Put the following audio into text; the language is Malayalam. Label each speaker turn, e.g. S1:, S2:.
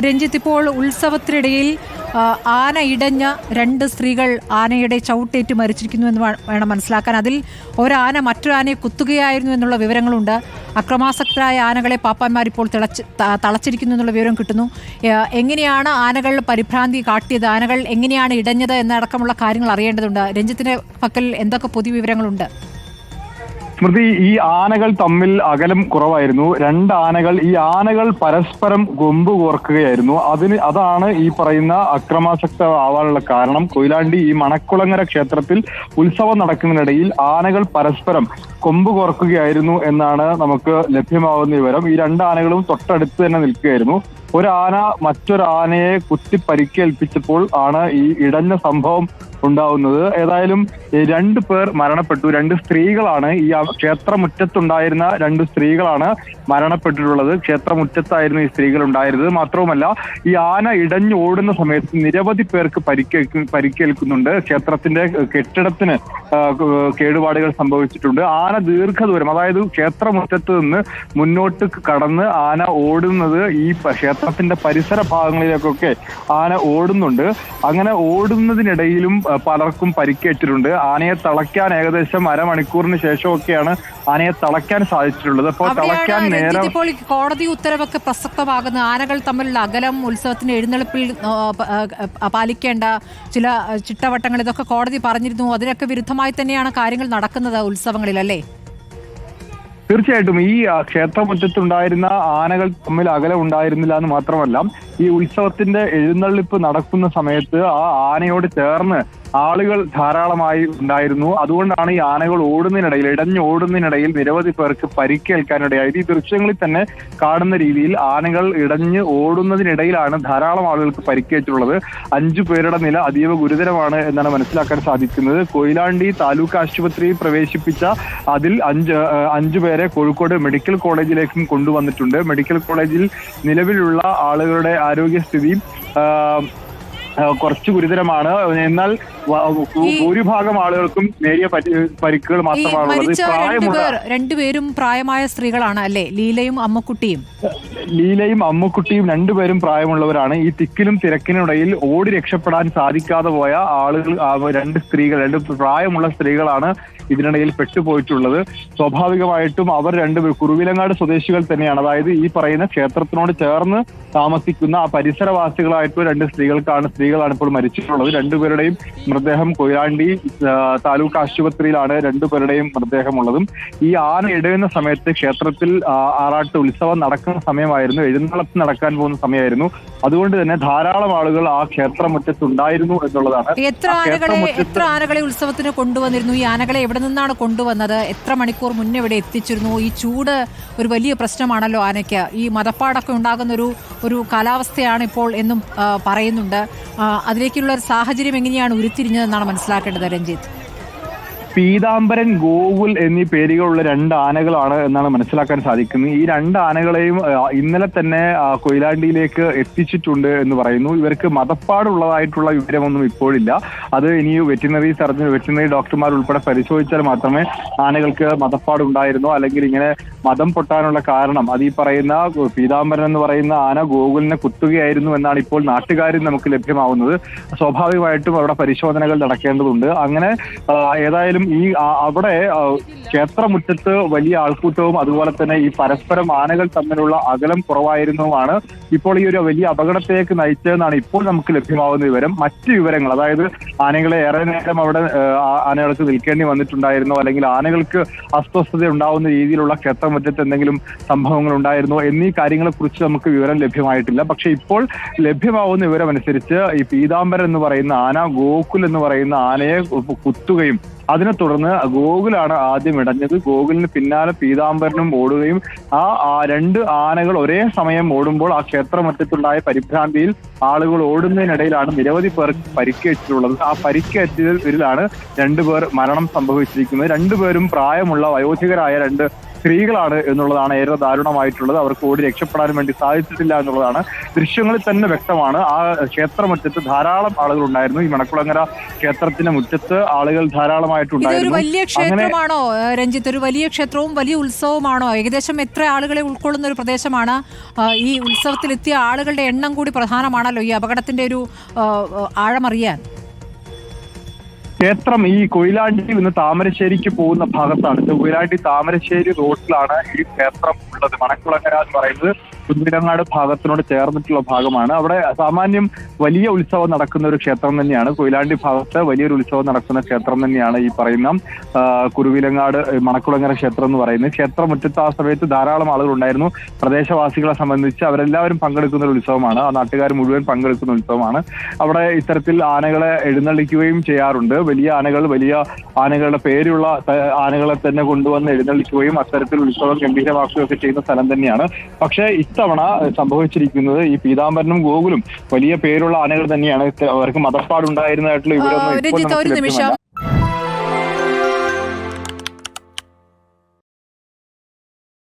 S1: രഞ്ജിത്ത് ഇപ്പോൾ ഉത്സവത്തിനിടയിൽ ആന ഇടഞ്ഞ രണ്ട് സ്ത്രീകൾ ആനയുടെ ചവിട്ടേറ്റ് മരിച്ചിരിക്കുന്നു എന്ന് വേണം മനസ്സിലാക്കാൻ. അതിൽ ഒരാന മറ്റൊരു ആനയെ കുത്തുകയായിരുന്നു എന്നുള്ള വിവരങ്ങളുണ്ട്. അക്രമാസക്തരായ ആനകളെ പാപ്പാന്മാർ ഇപ്പോൾ തിളച്ച് തളച്ചിരിക്കുന്നു എന്നുള്ള വിവരം കിട്ടുന്നു. എങ്ങനെയാണ് ആനകൾ പരിഭ്രാന്തി കാട്ടിയത്? ആനകൾ എങ്ങനെയാണ് ഇടഞ്ഞത് എന്നടക്കമുള്ള കാര്യങ്ങൾ അറിയേണ്ടതുണ്ട്. രഞ്ജിത്തിന്റെ പക്കൽ എന്തൊക്കെ പുതിയ വിവരങ്ങളുണ്ട്?
S2: സ്മൃതി ഈ ആനകൾ തമ്മിൽ അകലം കുറവായിരുന്നു. രണ്ട് ആനകൾ ഈ ആനകൾ പരസ്പരം കൊമ്പ് കോർക്കുകയായിരുന്നു. അതിന് അതാണ് ഈ പറയുന്ന അക്രമാസക്ത ആവാനുള്ള കാരണം. കൊയിലാണ്ടി ഈ മണക്കുളങ്ങര ക്ഷേത്രത്തിൽ ഉത്സവം നടക്കുന്നതിനിടയിൽ ആനകൾ പരസ്പരം കൊമ്പ് കോർക്കുകയായിരുന്നു എന്നാണ് നമുക്ക് ലഭ്യമാവുന്ന വിവരം. ഈ രണ്ട് ആനകളും തൊട്ടടുത്ത് തന്നെ നിൽക്കുകയായിരുന്നു. ഒരു ആന മറ്റൊരു ആനയെ കുത്തി പരിക്കേൽപ്പിച്ചപ്പോൾ ആണ് ഈ ഇടഞ്ഞ സംഭവം ഉണ്ടാവുന്നത്. ഏതായാലും രണ്ട് പേർ മരണപ്പെട്ടു. രണ്ട് സ്ത്രീകളാണ് ഈ ക്ഷേത്രമുറ്റത്തുണ്ടായിരുന്ന രണ്ട് സ്ത്രീകളാണ് മരണപ്പെട്ടിട്ടുള്ളത്. ക്ഷേത്രമുറ്റത്തായിരുന്നു ഈ സ്ത്രീകൾ ഉണ്ടായിരുന്നത് മാത്രവുമല്ല ഈ ആന ഇടഞ്ഞു ഓടുന്ന സമയത്ത് നിരവധി പേർക്ക് പരിക്കേൽക്കു പരിക്കേൽക്കുന്നുണ്ട്. ക്ഷേത്രത്തിന്റെ കെട്ടിടത്തിന് കേടുപാടുകൾ സംഭവിച്ചിട്ടുണ്ട്. ആന ദീർഘദൂരം അതായത് ക്ഷേത്രമുറ്റത്ത് നിന്ന് മുന്നോട്ട് കടന്ന് ആന ഓടുന്നത് ഈ പ- ക്ഷേത്രത്തിന്റെ പരിസര ഭാഗങ്ങളിലേക്കൊക്കെ ആന ഓടുന്നുണ്ട്. അങ്ങനെ ഓടുന്നതിനിടയിലും പലർക്കും പരിക്കേറ്റിട്ടുണ്ട്. ആനയെ തളയ്ക്കാൻ ഏകദേശം അരമണിക്കൂറിന് ശേഷമൊക്കെയാണ് ആനയെ തളയ്ക്കാൻ സാധിച്ചിട്ടുള്ളത്. അപ്പോൾ തളയ്ക്കാൻ നേരം
S1: ഇപ്പോൾ കോടതി ഉത്തരവൊക്കെ പ്രസക്തമാകുന്ന. ആനകൾ തമ്മിലുള്ള അകലം ഉത്സവത്തിന് എഴുന്നള്ളിപ്പിൽ പാലിക്കേണ്ട ചില ചിട്ടവട്ടങ്ങൾ ഇതൊക്കെ കോടതി പറഞ്ഞിരുന്നു. അതിനൊക്കെ വിരുദ്ധമായി തന്നെയാണ് കാര്യങ്ങൾ നടക്കുന്നത് ഉത്സവങ്ങളിൽ അല്ലേ
S2: തീർച്ചയായിട്ടും ഈ ക്ഷേത്രമുറ്റത്തുണ്ടായിരുന്ന ആനകൾ തമ്മിൽ അകലം ഉണ്ടായിരുന്നില്ല എന്ന് മാത്രമല്ല ഈ ഉത്സവത്തിന്റെ എഴുന്നള്ളിപ്പ് നടക്കുന്ന സമയത്ത് ആ ആനയോട് ചേർന്ന് ആളുകൾ ധാരാളമായി ഉണ്ടായിരുന്നു. അതുകൊണ്ടാണ് ഈ ആനകൾ ഓടുന്നതിനിടയിൽ ഇടഞ്ഞോടുന്നതിനിടയിൽ നിരവധി പേർക്ക് പരിക്കേൽക്കാനിടയായത് ഈ ദൃശ്യങ്ങളിൽ തന്നെ കാണുന്ന രീതിയിൽ ആനകൾ ഇടഞ്ഞ് ഓടുന്നതിനിടയിലാണ് ധാരാളം ആളുകൾക്ക് പരിക്കേറ്റുള്ളത്. അഞ്ചു പേരുടെ നില അതീവ ഗുരുതരമാണ് എന്നാണ് മനസ്സിലാക്കാൻ സാധിക്കുന്നത്. കൊയിലാണ്ടി താലൂക്ക് ആശുപത്രിയിൽ പ്രവേശിപ്പിച്ച അതിൽ അഞ്ച് അഞ്ചു പേരെ കോഴിക്കോട് മെഡിക്കൽ കോളേജിലേക്കും കൊണ്ടുവന്നിട്ടുണ്ട്. മെഡിക്കൽ കോളേജിൽ നിലവിലുള്ള ആളുകളുടെ ആരോഗ്യസ്ഥിതി ആ, ആ, കുറച്ച് ഗുരുതരമാണ്. എന്നാൽ ഭൂരിഭാഗം ആളുകൾക്കും നേരിയ പരി- പരിക്കുകൾ
S1: മാത്രമാണ്
S2: മാത്രമാണുള്ളത്. പ്രായമുള്ള
S1: രണ്ടുപേരും പ്രായമായ സ്ത്രീകളാണ് അല്ലേ? ലീലയും അമ്മക്കുട്ടിയും.
S2: ലീലയും അമ്മക്കുട്ടിയും രണ്ടുപേരും പ്രായമുള്ളവരാണ്. ഈ തിക്കിലും തിരക്കിനിടയിൽ ഓടി രക്ഷപ്പെടാൻ സാധിക്കാതെ പോയ ആളുകൾ രണ്ട് സ്ത്രീകൾ രണ്ട് പ്രായമുള്ള സ്ത്രീകളാണ് ഇതിനിടയിൽ പെട്ടുപോയിട്ടുള്ളത്. സ്വാഭാവികമായിട്ടും അവർ രണ്ട് കുറുവിലങ്ങാട് സ്വദേശികൾ തന്നെയാണ്. അതായത് ഈ പറയുന്ന ക്ഷേത്രത്തിനോട് ചേർന്ന് താമസിക്കുന്ന ആ പരിസരവാസികളായിട്ടുള്ള രണ്ട് സ്ത്രീകൾക്കാണ് സ്ത്രീകളാണ് ഇപ്പോൾ മരിച്ചിട്ടുള്ളത്. രണ്ടുപേരുടെയും മൃതദേഹം കൊയിലാണ്ടി താലൂക്ക് ആശുപത്രിയിലാണ് രണ്ടുപേരുടെയും മൃതദേഹമുള്ളതും. ഈ ആന ഇടയുന്ന സമയത്ത് ക്ഷേത്രത്തിൽ ആറാട്ട് ഉത്സവം നടക്കുന്ന സമയമായിരുന്നു. എഴുന്നള്ളത്ത് നടക്കാൻ പോകുന്ന സമയമായിരുന്നു. അതുകൊണ്ട് തന്നെ ധാരാളം ആളുകൾ ആ ക്ഷേത്രമുറ്റത്ത് ഉണ്ടായിരുന്നു എന്നുള്ളതാണ്
S1: എത്ര ആനകളെ എത്ര ആനകളെ ഉത്സവത്തിന് കൊണ്ടുവന്നിരുന്നു? ഈ ആനകളെ എവിടെ നിന്നാണ് കൊണ്ടുവന്നത്? എത്ര മണിക്കൂർ മുന്നേ ഇവിടെ എത്തിച്ചിരുന്നു? ഈ ചൂട് ഒരു വലിയ പ്രശ്നമാണല്ലോ ആനയ്ക്ക്. ഈ മതപ്പാടൊക്കെ ഉണ്ടാകുന്ന ഒരു ഒരു കാലാവസ്ഥയാണ് ഇപ്പോൾ എന്നും പറയുന്നുണ്ട്. അതിലേക്കുള്ള ഒരു സാഹചര്യം എങ്ങനെയാണ് ഉരുത്തിരിഞ്ഞതെന്നാണ് മനസ്സിലാക്കേണ്ടത് രഞ്ജിത്ത്?
S2: പീതാംബരൻ ഗോകുൽ എന്നീ പേരുകളുള്ള രണ്ട് ആനകളാണ് എന്നാണ് മനസ്സിലാക്കാൻ സാധിക്കുന്നത്. ഈ രണ്ട് ആനകളെയും ഇന്നലെ തന്നെ കൊയിലാണ്ടിയിലേക്ക് എത്തിച്ചിട്ടുണ്ട് എന്ന് പറയുന്നു. ഇവർക്ക് മതപ്പാടുള്ളതായിട്ടുള്ള വിവരമൊന്നും ഇപ്പോഴില്ല. അത് ഇനി വെറ്റിനറി സർജൻ വെറ്റിനറി ഡോക്ടർമാർ ഉൾപ്പെടെ പരിശോധിച്ചാൽ മാത്രമേ ആനകൾക്ക് മതപ്പാടുണ്ടായിരുന്നോ? അല്ലെങ്കിൽ ഇങ്ങനെ മതം പൊട്ടാനുള്ള കാരണം അത് ഈ പറയുന്ന പീതാംബരൻ എന്ന് പറയുന്ന ആന ഗോകുലിനെ കുത്തുകയായിരുന്നു എന്നാണ് ഇപ്പോൾ നാട്ടുകാരിൽ നമുക്ക് ലഭ്യമാവുന്നത്. സ്വാഭാവികമായിട്ടും അവിടെ പരിശോധനകൾ നടക്കേണ്ടതുണ്ട്. അങ്ങനെ ആ, ഏതായാലും ഈ അവിടെ ക്ഷേത്രമുറ്റത്ത് വലിയ ആൾക്കൂട്ടവും അതുപോലെ തന്നെ ഈ പരസ്പരം ആനകൾ തമ്മിലുള്ള അകലം കുറവായിരുന്നതുമാണ് ഇപ്പോൾ ഈ ഒരു വലിയ അപകടത്തിലേക്ക് നയിച്ചതെന്നാണ് ഇപ്പോൾ നമുക്ക് ലഭ്യമാവുന്ന വിവരം. മറ്റ് വിവരങ്ങൾ അതായത് ആനകളെ ഏറെ നേരം അവിടെ ആനകൾക്ക് നിൽക്കേണ്ടി വന്നിട്ടുണ്ടായിരുന്നോ? അല്ലെങ്കിൽ ആനകൾക്ക് അസ്വസ്ഥത ഉണ്ടാവുന്ന രീതിയിലുള്ള ക്ഷേത്രമുറ്റത്ത് എന്തെങ്കിലും സംഭവങ്ങൾ ഉണ്ടായിരുന്നോ? എന്നീ കാര്യങ്ങളെക്കുറിച്ച് നമുക്ക് വിവരം ലഭ്യമായിട്ടില്ല. പക്ഷെ ഇപ്പോൾ ലഭ്യമാവുന്ന വിവരമനുസരിച്ച് ഈ പീതാംബരൻ എന്ന് പറയുന്ന ആന ഗോകുൽ എന്ന് പറയുന്ന ആനയെ കുത്തുകയും അതിനെ തുടർന്ന് ഗോകുലാണ് ആദ്യം ഇടഞ്ഞത്. ഗോകുലിന് പിന്നാലെ പീതാംബരനും ഓടുകയും ആ രണ്ട് ആനകൾ ഒരേ സമയം ഓടുമ്പോൾ ആ ക്ഷേത്രമറ്റത്തുണ്ടായ പരിഭ്രാന്തിയിൽ ആളുകൾ ഓടുന്നതിനിടയിലാണ് നിരവധി പേർ പരിക്കേറ്റിട്ടുള്ളത്. ആ പരിക്കേറ്റതിലാണ് രണ്ടുപേർ മരണം സംഭവിച്ചിരിക്കുന്നത്. രണ്ടുപേരും പ്രായമുള്ള വയോധികരായ രണ്ട് സ്ത്രീകളാണ് എന്നുള്ളതാണ് ഏറെ ദാരുണമായിട്ടുള്ളത്. അവർക്ക് ഓടി രക്ഷപ്പെടാൻ വേണ്ടി സാധിച്ചിട്ടില്ല എന്നുള്ളതാണ് ദൃശ്യങ്ങളിൽ തന്നെ വ്യക്തമാണ്. ആ ക്ഷേത്രമുറ്റത്ത് ധാരാളം ആളുകൾ ഉണ്ടായിരുന്നു. ഈ മണക്കുളങ്ങര ക്ഷേത്രത്തിന്റെ മുറ്റത്ത് ആളുകൾ ധാരാളമായിട്ടുണ്ടായിരുന്നു.
S1: വലിയ ക്ഷേത്രമാണോ രഞ്ജിത്ത്? ഒരു വലിയ ക്ഷേത്രവും വലിയ ഉത്സവമാണോ? ഏകദേശം എത്ര ആളുകളെ ഉൾക്കൊള്ളുന്ന ഒരു പ്രദേശമാണ് ഈ ഉത്സവത്തിലെത്തിയ ആളുകളുടെ എണ്ണം കൂടി പ്രധാനമാണല്ലോ ഈ അപകടത്തിന്റെ ഒരു ആഴമറിയാൻ?
S2: ക്ഷേത്രം ഈ കൊയിലാണ്ടി നിന്ന് താമരശ്ശേരിക്ക് പോകുന്ന ഭാഗത്താണ്. കൊയിലാണ്ടി താമരശ്ശേരി റോഡിലാണ് ഈ ക്ഷേത്രം ഉള്ളത്. മണക്കുളങ്ങര എന്ന് പറയുന്നത്. കുന്തിരങ്ങാട് ഭാഗത്തിനോട് ചേർന്നിട്ടുള്ള ഭാഗമാണ്. അവിടെ സാമാന്യം വലിയ ഉത്സവം നടക്കുന്ന ഒരു ക്ഷേത്രം തന്നെയാണ്. കൊയിലാണ്ടി ഭാഗത്ത് വലിയൊരു ഉത്സവം നടക്കുന്ന ക്ഷേത്രം തന്നെയാണ് ഈ പറയുന്ന കുരുവിലങ്ങാട് മണക്കുളങ്ങര ക്ഷേത്രം എന്ന് പറയുന്നത്. ക്ഷേത്രമുറ്റത്ത് ആ സമയത്ത് ധാരാളം ആളുകൾ ഉണ്ടായിരുന്നു. പ്രദേശവാസികളെ സംബന്ധിച്ച് അവരെല്ലാവരും പങ്കെടുക്കുന്ന ഒരു ഉത്സവമാണ്. ആ നാട്ടുകാർ മുഴുവൻ പങ്കെടുക്കുന്ന ഉത്സവമാണ്. അവിടെ ഇത്തരത്തിൽ ആനകളെ എഴുന്നള്ളിക്കുകയും ചെയ്യാറുണ്ട്. വലിയ ആനകൾ വലിയ ആനകളുടെ പേരുള്ള ആനകളെ തന്നെ കൊണ്ടുവന്ന് എഴുന്നള്ളിക്കുകയും അത്തരത്തിൽ ഉത്സവം ഗംഭീരമാക്കുകയൊക്കെ ചെയ്യുന്ന സ്ഥലം തന്നെയാണ്. പക്ഷേ ഇത്തവണ സംഭവിച്ചിരിക്കുന്നത് ഈ പീതാംബരനും ഗോകുലും വലിയ പേരുള്ള ആനകൾ തന്നെയാണ്. അവർക്ക് മതപ്പാടുണ്ടായിരുന്നതായിട്ടുള്ള ഇപ്പോൾ നമുക്ക് ലഭ്യമല്ല.